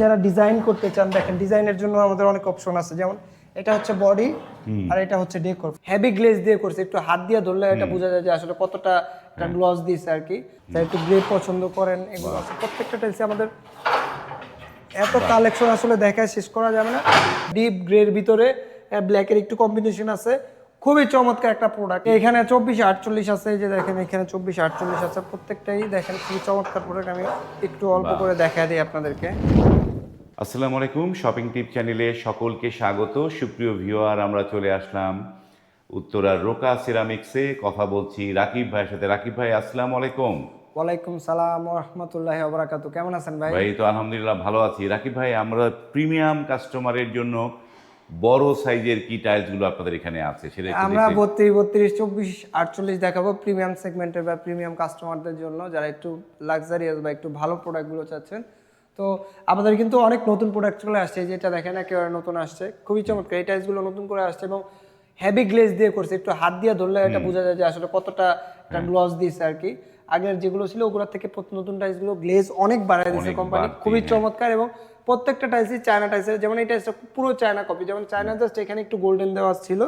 যারা ডিজাইন করতে চান দেখেন ডিজাইনের জন্য আমাদের অনেক অপশন আছে। যেমন এটা হচ্ছে বডি আর এটা হচ্ছে ডেকোর হেভি গ্লেজ দিয়ে করছে একটু হাত দিয়ে ধরলে এটা বোঝা যায় যে আসলে কতটা এটা গ্লস দিয়েছে আর কি। যারা একটু গ্রে পছন্দ করেন এগুলো আছে। প্রত্যেকটা টাইলসে আমাদের এত কালেকশন আসলে দেখায় শেষ করা যাবে না। ডিপ গ্রের ভিতরে ব্ল্যাকের একটু কম্বিনেশন আছে। খুবই চমৎকার একটা প্রোডাক্ট এখানে চব্বিশ আটচল্লিশ আছে এই যে দেখেন এখানে চব্বিশ আটচল্লিশ আছে। প্রত্যেকটাই দেখেন খুবই চমৎকার প্রোডাক্ট আমি একটু অল্প করে দেখা দিই আপনাদেরকে। আসসালামু আলাইকুম শপিং টিপ চ্যানেলে সকলকে স্বাগত। সুপ্রিয় ভিউয়ার আমরা চলে আসলাম উত্তরার রোকা সিরামিক্সে কথা বলছি রাকিব ভাইয়ের সাথে। রাকিব ভাই আসসালামু আলাইকুম। ওয়ালাইকুম সালাম রহমতুল্লাহ বরাকাতু কেমন আছেন ভাই? ভাই তো আলহামদুলিল্লাহ ভালো আছি। রাকিব ভাই আমরা প্রিমিয়াম কাস্টমারের জন্য বড় সাইজের কি টাইলসগুলো আপনাদের এখানে আছে সেটা একটু আমরা বত্রিশ বত্রিশ চব্বিশ আটচল্লিশ দেখাবো প্রিমিয়াম সেগমেন্টের বা প্রিমিয়াম কাস্টমারদের জন্য। যারা একটু লাক্সারিয়াস বা একটু ভালো প্রোডাক্টগুলো চাচ্ছেন তো আমাদের কিন্তু অনেক নতুন প্রোডাক্ট চলে আসছে যেটা দেখেন একেবারে নতুন আসছে। খুবই চমৎকার এই টাইলসগুলো নতুন করে আসছে এবং হেভি গ্লেজ দিয়ে করছে একটু হাত দিয়ে ধরলে এটা বোঝা যায় যে আসলে কতটা একটা গ্লস দিয়েছে আর কি। আগের যেগুলো ছিল ওগুলোর থেকে নতুন টাইলসগুলো গ্লেজ অনেক বাড়ায় দিয়েছে কোম্পানি খুবই হ্যাঁ। চমৎকার এবং প্রত্যেকটা টাইলসই চায়না টাইলসের যেমন এই টাইলসটা পুরো চায়না কপি যেমন চায়না জাস্ট এখানে একটু গোল্ডেন দেওয়া ছিল।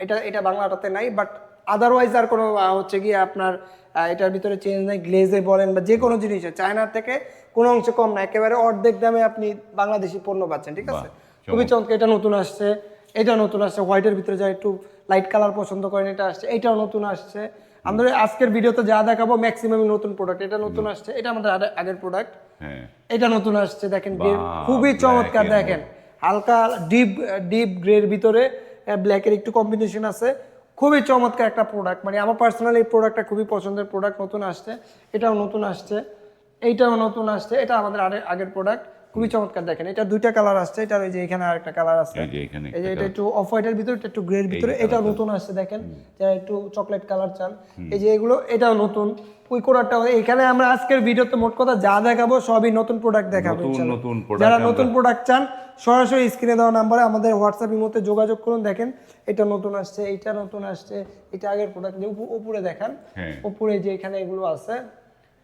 এটা এটা বাংলাটাতে নাই বাট আদারওয়াইজ আর কোনো হচ্ছে গিয়ে আপনার এটার ভিতরে চেঞ্জ নাই গ্লেজে বলেন বা যে কোনো জিনিসে চায়নার থেকে কোনো অংশে কম না একেবারে অর্ধেক দামে আপনি বাংলাদেশি পণ্য পাচ্ছেন ঠিক আছে? খুবই চমৎকার এটা নতুন আসছে এটা নতুন আসছে হোয়াইটের ভিতরে যা একটু লাইট কালার পছন্দ করেন এটা আসছে এটাও নতুন আসছে। আমাদের আজকের ভিডিওতে যা দেখাবো ম্যাক্সিমাম নতুন প্রোডাক্ট এটা নতুন আসছে এটা আমাদের আগে- আগের প্রোডাক্ট হ্যাঁ। এটা নতুন আসছে দেখেন খুবই চমৎকার দেখেন হালকা ডিপ ডিপ গ্রের ভিতরে ব্ল্যাকের একটু কম্বিনেশন আছে। খুবই চমৎকার একটা প্রোডাক্ট মানে আমার পার্সোনালি এই প্রোডাক্টটা খুবই পছন্দের প্রোডাক্ট নতুন আসছে, এটাও নতুন আসছে, এইটাও নতুন আসছে, এটা আমাদের আগে- আগের প্রোডাক্ট খুবই চমৎকার দেখেন। এটা দুইটা কালার আসছে এটা ওই যে এখানে আরেকটা কালার আছে। এই যে এখানে এই যে এটা একটু অফ হোয়াইটের ভিতরে এটা একটু গ্রের ভিতরে এটা নতুন আসছে দেখেন। যারা একটু চকলেট কালার চান এই যে এগুলো এটাও নতুন। ওই কোডারটা এখানে আমরা আজকের ভিডিওতে মোট কথা যা দেখাবো সবই নতুন প্রোডাক্ট দেখাবো নতুন যারা নতুন প্রোডাক্ট চান সরাসরি স্ক্রিনে দেওয়া নাম্বারে আমাদের হোয়াটসঅ্যাপ মধ্যে যোগাযোগ করুন। দেখেন এটা নতুন আসছে এটা নতুন আসছে এটা আগের প্রোডাক্ট যে উপরে দেখান হ্যাঁ। উপরে যে এখানে এগুলো আছে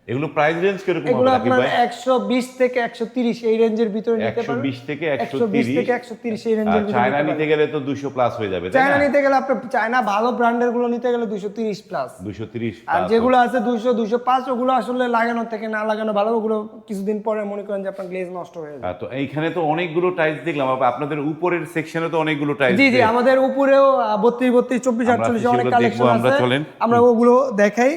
এগুলো প্রাইস রেঞ্জ কীরকম এগুলো আপনার ভাই? একশো বিশ থেকে একশো তিরিশ এই রেঞ্জের ভিতরে নিতে একশো পারেন বিশ থেকে একশো একশো বিশ থেকে একশো তিরিশ এই রেঞ্জের ভিতরে চায়না নিতে গেলে তো দুশো প্লাস হয়ে যাবে তাই চায়না নিতে গেলে আপনার চায়না ভালো ব্র্যান্ডেরগুলো নিতে গেলে দুশো তিরিশ প্লাস দুশো তিরিশ আর যেগুলো আছে দুশো দুশো পাঁচ ওগুলো আসলে লাগানো থেকে না লাগানো ভালো ওগুলো কিছুদিন পরে মনে করেন যে আপনার গ্লেজ নষ্ট হয়ে যাবে। তো এইখানে তো অনেকগুলো টাইলস দেখলাম আপনাদের উপরের সেকশনে তো অনেকগুলো টাইলস জি জি আমাদের উপরেও বত্রিশ বত্রিশ চব্বিশ আমরা আটচল্লিশ অনেক কালেকশন দেখব, আমরা চলেন। আমরা ওগুলো দেখাই।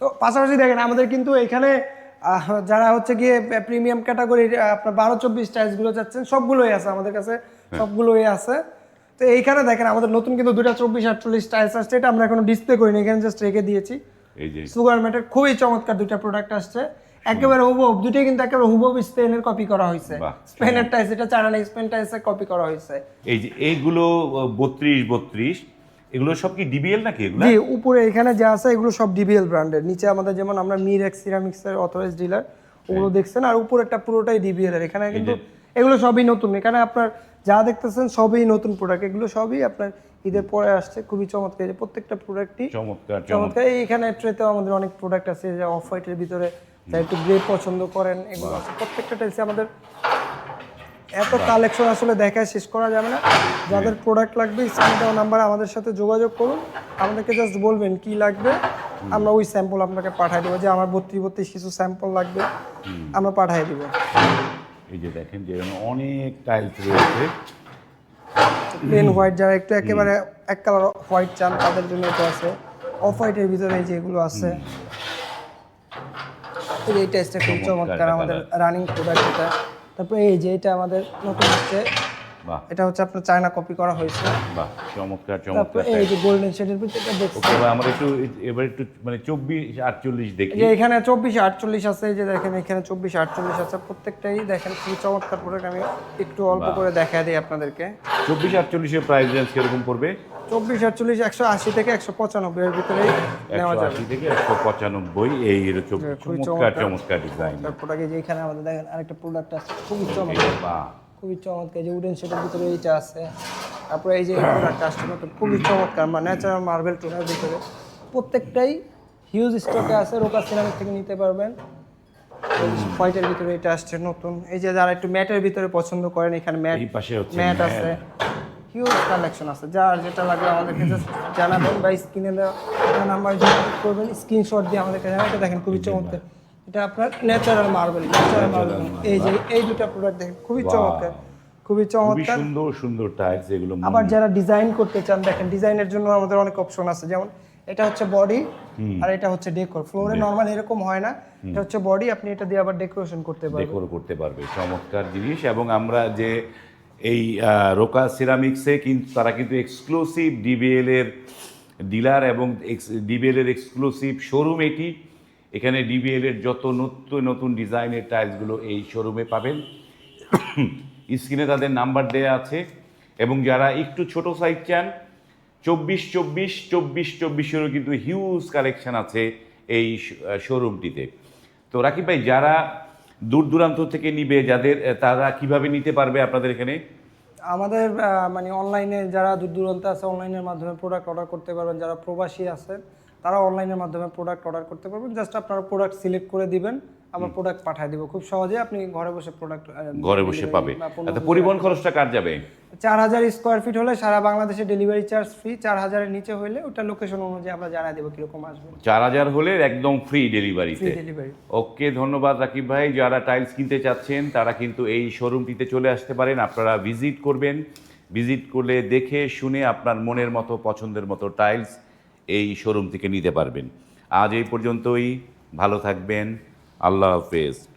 তো পাশাপাশি দেখেন আমাদের কিন্তু এখানে যারা হচ্ছে গিয়ে প্রিমিয়াম ক্যাটাগরির আপনার বারো চব্বিশ টাইলসগুলো যাচ্ছেন সবগুলোই আছে আমাদের কাছে হ্যাঁ। সবগুলোই আছে। তো এইখানে দেখেন আমাদের নতুন কিন্তু দুটা চব্বিশ আটচল্লিশ টাইলস আসছে এটা আমরা এখনও ডিসপ্লে করিনি এখানে জাস্ট রেখে দিয়েছি। সুগার ম্যাটের খুবই চমৎকার দুইটা প্রোডাক্ট আসছে। একেবারে হুবহু দুটোই কিন্তু একেবারে হুবহু স্পেনের কপি করা হয়েছে। স্পেনের টাইলস এটা চায়না স্পেন টাইলসের কপি করা হয়েছে। এই যে এইগুলো বত্রিশ বত্রিশ এগুলো সব কি ডিবিএল নাকি এগুলো? জি উপরে এখানে যা আছে এগুলো সব ডিবিএল ব্র্যান্ডের নিচে আমাদের যেমন আমরা মির এক্স সিরামিক্স এর অথরাইজ ডিলার ওগুলো দেখছেন আর উপরেরটা পুরোটাই ডিবিএল এর। এখানে কিন্তু এগুলো সবই নতুন। এখানে আপনার যা দেখতেছেন সবই নতুন প্রোডাক্ট এগুলো সবই আপনার ঈদের পরে আসছে খুবই চমৎকার। যে প্রত্যেকটা প্রোডাক্টই চমৎকার চমৎকার। এখানে ট্রেতেও আমাদের অনেক প্রোডাক্ট আছে যে অফ হোয়াইটের ভিতরে যা একটু গ্রে পছন্দ করেন এগুলো আছে। প্রত্যেকটা টাইলসে আমাদের এত কালেকশন আসলে দেখায় শেষ করা যাবে না। যাদের প্রোডাক্ট লাগবে স্ক্রিনে দেওয়া নাম্বার আমাদের সাথে যোগাযোগ করুন। আমাদেরকে জাস্ট বলবেন কি লাগবে। আমরা ওই স্যাম্পল আপনাকে পাঠিয়ে দেবো যে আমার বত্রিশ বত্রিশ কিছু স্যাম্পল লাগবে। আমরা পাঠিয়ে দেবো। এই যে দেখেন যে অনেক টাইলস রয়েছে। প্লেন হোয়াইট যারা একটু একেবারে এক কালার হোয়াইট চান তাদের জন্য এটা আছে। অফ হোয়াইটের ভিতরে যেগুলো আছে। এই টেস্টটা খুব চমৎকার আমাদের রানিং প্রোডাক্ট এটা। তারপরে এই যে এটা আমাদের নতুন হচ্ছে এটা হচ্ছে আপনার চায়না কপি করা হয়েছে। বাহ চমৎকার চমৎকার এই যে গোল্ডেন শেডের ভিতরে এটা দেখছি ওকে ভাই, আমরা একটু এবার একটু মানে চব্বিশ আটচল্লিশ দেখি। যে এখানে চব্বিশ আটচল্লিশ আছে এই যে দেখেন এখানে চব্বিশ আটচল্লিশ আছে প্রত্যেকটাই দেখেন খুবই চমৎকার প্রোডাক্ট আমি একটু অল্প করে দেখা দিই আপনাদেরকে। চব্বিশ আটচল্লিশের প্রাইস রেঞ্জ কীরকম পড়বে? চব্বিশ আটচল্লিশ একশো আশি থেকে একশো পঁচানব্বই এর ভিতরেই নেওয়া যাবে। আশি থেকে একশো পঁচানব্বই এই চমৎকার চমৎকার। ডিজাইন প্রোডাক্ট যে এখানে আমাদের দেখেন আরেকটা প্রোডাক্ট আছে খুবই চমৎকার। খুবই চমৎকার যে উডেন সেটের ভিতরে এইটা আছে। তারপরে এই যে নতুন খুবই চমৎকার মানে ন্যাচারাল মার্বেল টোনের ভিতরে। প্রত্যেকটাই হিউজ স্টকে আছে রোকা সিরামিক থেকে নিতে পারবেন। হোয়াইটের ভিতরে এটা আসছে নতুন। এই যে যারা একটু ম্যাটের ভিতরে পছন্দ করেন এখানে ম্যাট পাশে ম্যাট আছে। হিউজ কালেকশন আছে। যার যেটা লাগবে আমাদেরকে জাস্ট জানাবেন বা স্ক্রিনে দেওয়া নাম্বার করবেন স্ক্রিনশট দিয়ে আমাদেরকে জানাবেন। দেখেন খুবই চমৎকার। এটা আপনার ন্যাচারাল মার্বেল ন্যাচারাল মার্বেল এই যে এই দুটো প্রোডাক্ট দেখেন খুবই চমৎকার খুবই চমৎকার। সুন্দর সুন্দর টাইলস এগুলো আবার যারা ডিজাইন করতে চান দেখেন ডিজাইনের জন্য আমাদের অনেক অপশন আছে। যেমন এটা হচ্ছে বডি আর এটা হচ্ছে ডেকোর ফ্লোরে নর্মাল এরকম হয় না। এটা হচ্ছে বডি আপনি এটা দিয়ে আবার ডেকোরেশন করতে পারবেন। ডেকোর করতে পারবে চমৎকার জিনিস। এবং আমরা যে এই রোকা সিরামিক্সে কিন্তু তারা কিন্তু এক্সক্লুসিভ ডিবিএল এর ডিলার এবং ডিবিএল এর এক্সক্লুসিভ শোরুম এটি এখানে ডিবিএল এর যত নতুন নতুন ডিজাইনের টাইলসগুলো এই শোরুমে পাবেন। স্ক্রিনে তাদের নাম্বার দেয়া আছে এবং যারা একটু ছোট সাইজ চান, চব্বিশ চব্বিশ চব্বিশ, চব্বিশেরও কিন্তু হিউজ কালেকশন আছে এই শোরুমটিতে তো রাকিব ভাই, যারা দূর দূরান্ত থেকে নিবে, যাদের তারা কীভাবে নিতে পারবে আপনাদের এখানে? আমাদের মানে অনলাইনে যারা দূর দূরান্ত আছে অনলাইনের মাধ্যমে প্রোডাক্ট অর্ডার করতে পারবেন। যারা প্রবাসী আছেন তারা অনলাইনের মাধ্যমে প্রোডাক্ট অর্ডার করতে পারবেন। জাস্ট আপনারা প্রোডাক্ট সিলেক্ট করে দিবেন আমরা প্রোডাক্ট পাঠিয়ে দিব। খুব সহজে আপনি ঘরে বসে প্রোডাক্ট ঘরে বসে পাবে। আচ্ছা পরিবহন খরচটা কার যাবে? চার হাজার স্কোয়ার ফিট হলে সারা বাংলাদেশে ডেলিভারি চার্জ ফ্রি চার হাজারের নিচে হলে ওটা লোকেশন অনুযায়ী আমরা জানাই দেবো কীরকম আসবে। চার হাজার হলে একদম ফ্রি ডেলিভারিতে ফ্রি ডেলিভারি ওকে ধন্যবাদ রাকিব ভাই। যারা টাইলস কিনতে চাচ্ছেন তারা কিন্তু এই শোরুমটিতে চলে আসতে পারেন। আপনারা ভিজিট করবেন। ভিজিট করলে দেখে শুনে আপনার মনের মতো পছন্দের মতো টাইলস এই শোরুম থেকে নিতে পারবেন। আজ এই পর্যন্তই। ভালো থাকবেন। আল্লাহ হাফেজ।